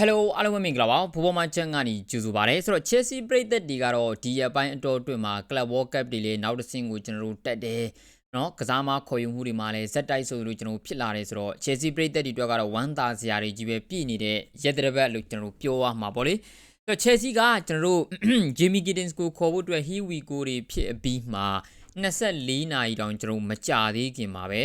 Hello အားလုံးပဲမင်္ဂလာပါဘိုးဘောမချန်ကနေကြိုဆိုပါရစေဆိုတော့ Chelsea ပရိသတ်တွေကတော့ဒီအပိုင်းအတော်အတွင်းမှာ Club World Cup တွေလည်းနောက်တစ်ဆင့်ကိုကျွန်တော်တို့တက်တယ်နော်ကစားမခေါ်ယူမှုတွေမှာလည်းဇက်တိုက်ဆိုလို့ကျွန်တော်ဖြစ်လာတယ်ဆိုတော့ Chelsea ပရိသတ်တွေအတွက်ကတော့ဝမ်းသာစရာတွေကြီးပဲပြည့်နေတဲ့ရက်တရပတ်လို့ကျွန်တော်တို့ပြောရမှာပေါ့လေဆိုတော့ Chelsea ကကျွန်တော်တို့ Jamie Giddens ကိုခေါ်ဖို့အတွက် Here we go တွေဖြစ်အပြီးမှာ24နာရီတောင်ကျွန်တော်မကြာသေးခင်မှာပဲ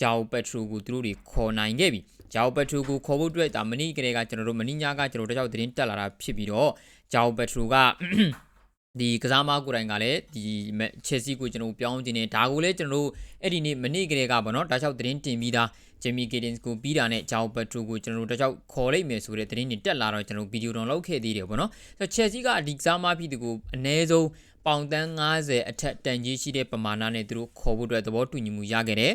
ဂျာအိုပက်ထရိုကိုသူတို့တွေခေါ်နိုင်ခဲ့ပြီဂျာအိုပက်ထရိုကိုခေါ်ဖို့အတွက်ဒါမနီကလေးကကျွန်တော်တို့မနီညာကကျွန်တော်တို့တခြားသတင်းတက်လာတာဖြစ်ပြီးတော့ဂျာအိုပက်ထရိုကဒီကစားမကိုယ်တိုင်ကလည်းဒီချယ်ဆီကိုကျွန်တော်ပြောင်းခြင်းနဲ့ဒါကိုလည်းကျွန်တော်တို့အဲ့ဒီနေ့မနေ့ကလေးကပေါ့နော်ဒါကြောင့်သတင်းတင်ပြီးသားဂျယ်မီဂီဒင်စ်ကိုပြီးတာနဲ့ဂျာအိုပက်ထရိုကိုကျွန်တော်တို့ဒါကြောင့်ခေါ်လိုက်မယ်ဆိုတဲ့သတင်းတွေတက်လာတော့ကျွန်တော်ဗီဒီယိုတောင်လောက်ခဲ့သေးတယ်ပေါ့နော်ဆိုတော့ချယ်ဆီကဒီကစားမဖြစ်သူကိုအနည်းဆုံးပေါင်တန်း90အထက်တန်ကြီးရှိတဲ့ပမာဏနဲ့သူတို့ခေါ်ဖို့အတွက်သဘောတူညီမှုရခဲ့တယ်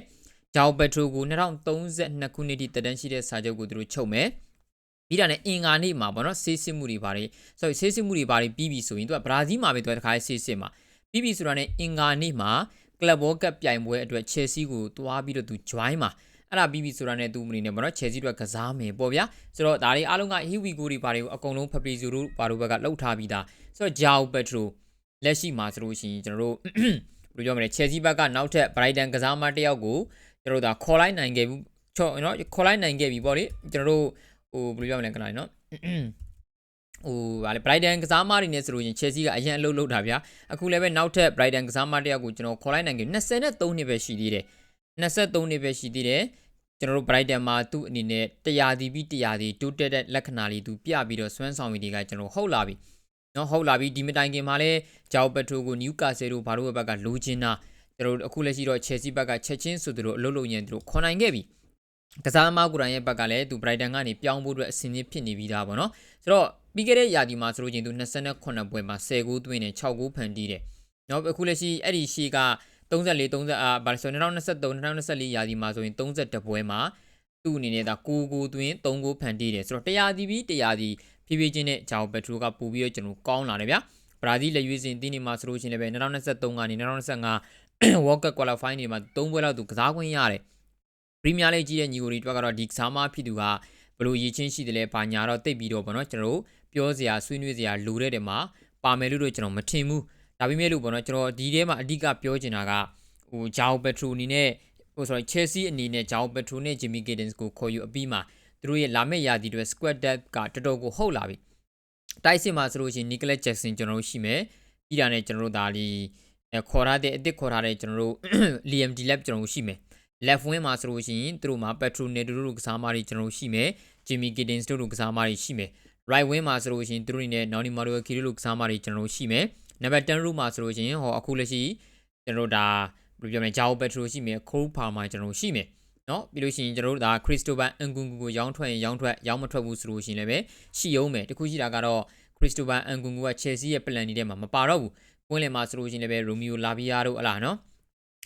ဂျာအိုပက်ထရိုကို2032ခုနှစ်ထိတက်တန်းရှိတဲ့စာချုပ်ကိုသူတို့ချုပ်မယ်ပြီးတာနဲ့အင်္ဂါနေ့မှာပေါ့နော်ဆေးစစ်မှုတွေပါတယ်ဆိုဆေးစစ်မှုတွေပါတယ်ပြီးပြီဆိုရင်သူကဘရာဇီးမှာပဲသူကတခါဆေးစစ်မှာပြီးပြီဆိုတာနဲ့အင်္ဂါနေ့မှာကလပ်ဘောကပ်ပြိုင်ပွဲအတွက်ချယ်ဆီကိုတွားပြီးတော့သူ join မှာအဲ့ဒါပြီးပြီဆိုတာနဲ့သူမနေနဲ့ပေါ့နော်ချယ်ဆီတို့ကစားမယ်ပေါ့ဗျာဆိုတော့ဒါတွေအားလုံးကဟီဝီကိုတွေပါတယ်ကိုအကုန်လုံးဖပရီဇိုတို့ပါတို့ဘက်ကလှုပ်ထားပြီးသားဆိုတော့ဂျာအိုပက်ထရိုလက်ရှိမှာဆိုလို့ရှိရင်ကျွန်တော်တို့ဘယ်လိုပြောမလဲချယ်ဆီဘက်ကနောက်ထပ်ဘရိုက်တန်ကစားမတစ်ယောက်ကို ကျွန်တော်တို့ဒါခေါ်လိုက်နိုင်ခဲ့ဘူးချော့နော်ခေါ်လိုက်နိုင်ခဲ့ပြီပေါ့လေကျွန်တော်တို့ဟိုဘယ်လိုပြောမလဲခဏလေးနော်ဟိုဗာလေ Brighton ကစားမတွေနဲ့ဆိုလို့ရင် Chelsea ကအရင်အလုပ်လုပ်တာဗျာအခုလည်းပဲနောက်ထပ် Brighton ကစားမတယောက်ကိုကျွန်တော်ခေါ်လိုက်နိုင်ကြ23နှစ်ပဲရှိသေးတယ်23နှစ်ပဲရှိသေးတယ်ကျွန်တော်တို့ Brighton မှာသူ့အနေနဲ့တရားဒီပြီးတရားဒီတိုးတက်တဲ့လက္ခဏာလေးသူပြပြီးတော့စွမ်းဆောင်ရည်တွေကကျွန်တော်ဟုတ်လာပြီနော်ဟုတ်လာပြီဒီမတိုင်ခင်မှာလဲဂျောက်ပက်ထိုကိုနျူကာဆယ်တို့ဘာလို့ဘက်ကလိုချင်တာ ကျွန်တော်တို့အခုလက်ရှိတော့ Chelsea ဘက်ကချက်ချင်းဆိုသူတို့အလုပ်လုပ်ရင်သူတို့ခေါ်နိုင်ခဲ့ပြီကစားသမားကိုယ်တိုင်ရဲ့ဘက်ကလည်းသူ Brighton ကနေပြောင်းဖို့အတွက်အဆင်သင့်ဖြစ်နေပြီးသားပေါ့နော်ဆိုတော့ပြီးခဲ့တဲ့ရာသီမှာဆိုလို့ချင်းသူ28ပွဲမှာ10ဂိုးသွင်းတယ်6ဂိုးဖန်တီးတယ်နော်အခုလက်ရှိအဲ့ဒီရှေ့က34 30အာဘာလို့ဆို2023 2024ရာသီမှာဆိုရင်32ပွဲမှာသူ့အနေနဲ့ဒါ9ဂိုးသွင်း3ဂိုးဖန်တီးတယ်ဆိုတော့100ဒီပြီး100ဒီဖြည်းဖြည်းချင်းနဲ့ဂျာအိုပက်ထရိုကပို့ပြီးတော့ကျွန်တော်ကောင်းလာတယ်ဗျာဘရာဇီးလက်ရွေးစင်တင်းနေမှာဆိုလို့ချင်းလည်းပဲ2023ကနေ2025 World Cup Qualifying တွေမှာ3ပွဲလောက်သူကစားခွင့်ရတယ်ပရီးမီးယားလိကြီးတဲ့ညီကိုတွေတွက်ကတော့ဒီကစားမဖြစ်သူကဘလို့ရည်ချင်းရှိတယ်လဲဘာညာတော့တိတ်ပြီးတော့ဗောနော်ကျွန်တော်တို့ပြောစရာဆွေးနွေးစရာလိုတဲ့တဲမှာပါမယ်လို့တော့ကျွန်တော်မထင်ဘူးဒါပေမဲ့လို့ဗောနော်ကျွန်တော်ဒီထဲမှာအဓိကပြောချင်တာကဟိုဂျာအိုပက်ထရိုအနေနဲ့ဟို sorry Chelsea အနေနဲ့ဂျာအိုပက်ထရိုနဲ့ Jimmy Giddens ကိုခေါ်ယူအပြီးမှာသူတို့ရဲ့လာမယ့်ရာသီတွေ squad depth ကတော်တော်ကိုဟုတ်လာပြီတိုက်စစ်မှာဆိုလို့ရှိရင် Nicholas Jackson ကျွန်တော်တို့ရှိမယ်ပြီးတာနဲ့ကျွန်တော်တို့ဒါလီ ခေါ်ရတဲ့အစ်စ်ခေါ်ထားတဲ့ကျွန်တော်တို့ Liam Delap ကျွန်တော်တို့ရှိမယ် left wing မှာဆိုလို့ရှိရင်သူတို့မှာ Petro Neto တို့ကစားမတွေကျွန်တော်ရှိမယ် Jimmy Giddens တို့ကစားမတွေရှိမယ် right wing မှာဆိုလို့ရှိရင်သူတို့နေနဲ့ Noni Madueke တို့ကစားမတွေကျွန်တော်ရှိမယ် number 10 row မှာဆိုလို့ရှိရင်ဟောအခုလက်ရှိကျွန်တော်ဒါဘယ်လိုပြောမလဲ Jao Petro ရှိမယ် Cole Palmer ကျွန်တော်ရှိမယ်နော်ပြီးလို့ရှိရင်ကျွန်တော်တို့ဒါ Christopher Nkunku ကိုရောင်းထွက်ရင်ရောင်းထွက်ရောင်းမထွက်ဘူးဆိုလို့ရှိရင်လည်းပဲရှိအောင်မယ်တခုရှိတာကတော့ Christopher Nkunku က Chelsea ရဲ့ plan တွေထဲမှာမပါတော့ဘူး ကွင်းလယ်မှာဆိုလို့ရှိရင်လည်းပဲ Romeo Lavia တို့အလားနော်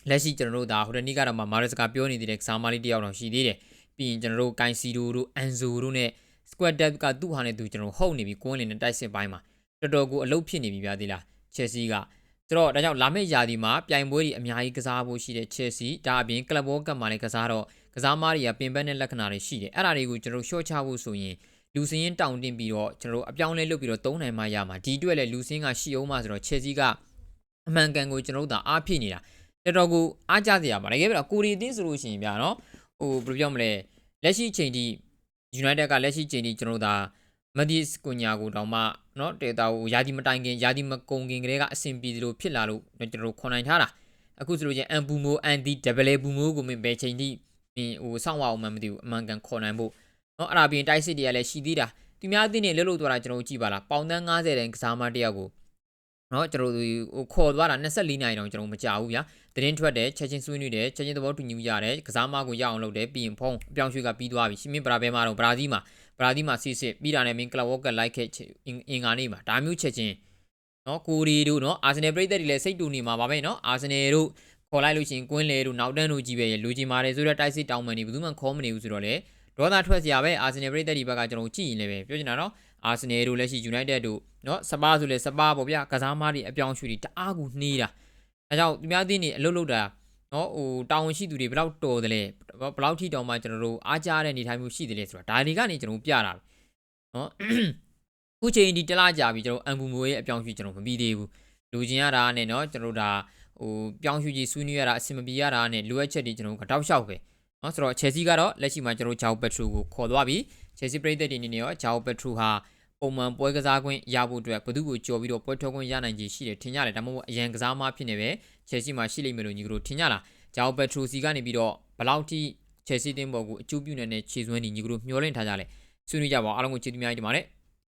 လက်ရှိကျွန်တော်တို့ဒါဟိုတနေ့ကတော့မာရစ်စကာပြောနေသေးတဲ့ကစားမလေးတယောက်တော့ရှိသေးတယ်ပြီးရင်ကျွန်တော်တို့ကိုင်စီဒိုတို့အန်ဇိုတို့နဲ့ squad depth ကသူ့ဟာနဲ့သူကျွန်တော်ဟုတ်နေပြီကွန်းလင်းနဲ့တိုက်စစ်ပိုင်းမှာတော်တော်ကိုအလုပ်ဖြစ်နေပြီဗျာသေးလား Chelsea ကဆိုတော့ဒါကြောင့်လာမယ့်ရာသီမှာပြိုင်ပွဲတွေအများကြီးကစားဖို့ရှိတဲ့ Chelsea ဒါအပြင် Club World Cup မှာလည်းကစားတော့ကစားမားတွေကပင်ပန်းတဲ့လက္ခဏာတွေရှိတယ်အဲ့ဒါတွေကိုကျွန်တော်ရှော့ချဖို့ဆိုရင် လူစင်းရင်တောင်းတင်ပြီးတော့ကျွန်တော်တို့အပြောင်းလဲလုပ်ပြီးတော့သုံးနိုင်မှရမှာဒီအတွက်လည်းလူစင်းကရှိအောင်မှဆိုတော့ချက်စီကအမှန်ကန်ကိုကျွန်တော်တို့သာအားဖြစ်နေတာတော်တော်ကိုအားကြစရာပါတကယ်ပြတော့ကိုရီတင်းဆိုလို့ရှိရင်ဗျာနော်ဟိုဘယ်လိုပြောမလဲလက်ရှိချိန်ထိ United ကလက်ရှိချိန်ထိကျွန်တော်တို့သာမဒီစကွန်ညာကိုတောင်မှနော်ဒေတာကိုယာတီမတိုင်ခင်ယာတီမကုံခင်ကလေးကအဆင်ပြေလို့ဖြစ်လာလို့ကျွန်တော်တို့ခွန်နိုင်ထားတာအခုဆိုလို့ချင်းအန်ဘူမိုအန်ဒီဒဗလေဘူမိုကိုမင်းဘယ်ချိန်ထိမင်းဟိုစောင့်ရအောင်မှမသိဘူးအမှန်ကန်ခွန်နိုင်ဖို့ နော်အဲ့ဒါပြီးရင်တိုက်စစ်တွေကလည်းရှိသေးတာသူများအသင်းတွေလှုပ်လှုပ်သွားတာကျွန်တော်တို့ကြည့်ပါလားပေါင်တန်း90တန်ကစားမတယောက်ကိုနော်ကျွန်တော်တို့ဟိုခေါ်သွားတာ24နာရီတောင်ကျွန်တော်မကြဘူးဗျာသတင်းထွက်တယ်ချက်ချင်းဆွေးနွေးတယ်ချက်ချင်းသဘောတူညီမှုရတယ်ကစားမကိုရအောင်လုပ်တယ်ပြီးရင်ဖုံးအပြောင်းရွှေ့ကပြီးသွားပြီရှမင်းဘရာဘဲမှာတော့ဘရာဇီးမှာဘရာဇီးမှာစစ်စစ်ပြီးတာနဲ့မင်းကလပ်ဝေါကလိုက်ခဲ့အင်္ဂါနေ့မှာဒါမျိုးချက်ချင်းနော်ကိုရီတို့နော်အာဆင်နယ်ပြည်သက်တွေလည်းစိတ်တူနေမှာပါပဲနော်အာဆင်နယ်တို့ခေါ်လိုက်လို့ရှိရင်ကွင်းလေတို့နောက်တန်းတို့ကြီးပဲလူကြီးမာတယ်ဆိုတော့တိုက်စစ်တောင်းမှန်နေဘူးမှခေါ်မနေဘူးဆိုတော့လေ ဒေါသထွက်စရာပဲအာဆင်နယ်ပရိသတ်တွေဘက်ကကျွန်တော်ကြည့်ရင်လည်းပဲပြောချင်တာနော်အာဆင်နယ်တို့လက်ရှိ United တို့နော်စပါးဆိုလဲစပါးပေါ့ဗျာကစားမားတွေအပြောင်းရွှေ့တွေတအားကူနှေးတာအဲကြောင့်သူများသိနေအလုပ်လုပ်တာနော်ဟိုတာဝန်ရှိသူတွေဘယ်လောက်တော်တယ်လဲဘယ်လောက်ထိတောင်မှကျွန်တော်တို့အားကြတဲ့နေထိုင်မှုရှိတယ်လဲဆိုတာဒါတွေကနေကျွန်တော်ပြတာနော်အခုချိန်ဒီတစ်လားကြာပြီကျွန်တော်အန်ဘူမိုရဲ့အပြောင်းအရွှေ့ကျွန်တော်မပြီးသေးဘူးလူချင်းရတာနဲ့နော်ကျွန်တော်ဒါဟိုပြောင်းရွှေ့ကြီးဆွေးနွေးရတာအဆင်မပြေရတာနဲ့လိုအပ်ချက်တွေကျွန်တော်ကတောက်လျှောက်ပဲ နော်ဆိုတော့ Chelsea ကတော့လက်ရှိမှာကျွန်တော်ဂျာအိုပက်ထရိုကိုခေါ်သွားပြီ Chelsea ပြည်သက်တွေအနေနဲ့ရောဂျာအိုပက်ထရိုဟာပုံမှန်ပွဲကစားခွင့်ရဖို့အတွက်ဘသူ့ကိုကြော်ပြီးတော့ပွဲထွက်ခွင့်ရနိုင်ခြေရှိတယ်ထင်ကြတယ်ဒါမှမဟုတ်အရန်ကစားမဖြစ်နေပဲ Chelsea မှာရှိလိမ့်မယ်လို့ညီကတို့ထင်ကြလားဂျာအိုပက်ထရိုစီကနေပြီးတော့ဘယ်လောက်ထိ Chelsea တင်းပေါ်ကိုအကျိုးပြုနေတဲ့ခြေစွမ်းတွေညီကတို့မျှော်လင့်ထားကြလဲဆွေးနွေးကြပါအောင်အားလုံးကိုကျေးဇူးများကြီးတင်ပါတယ်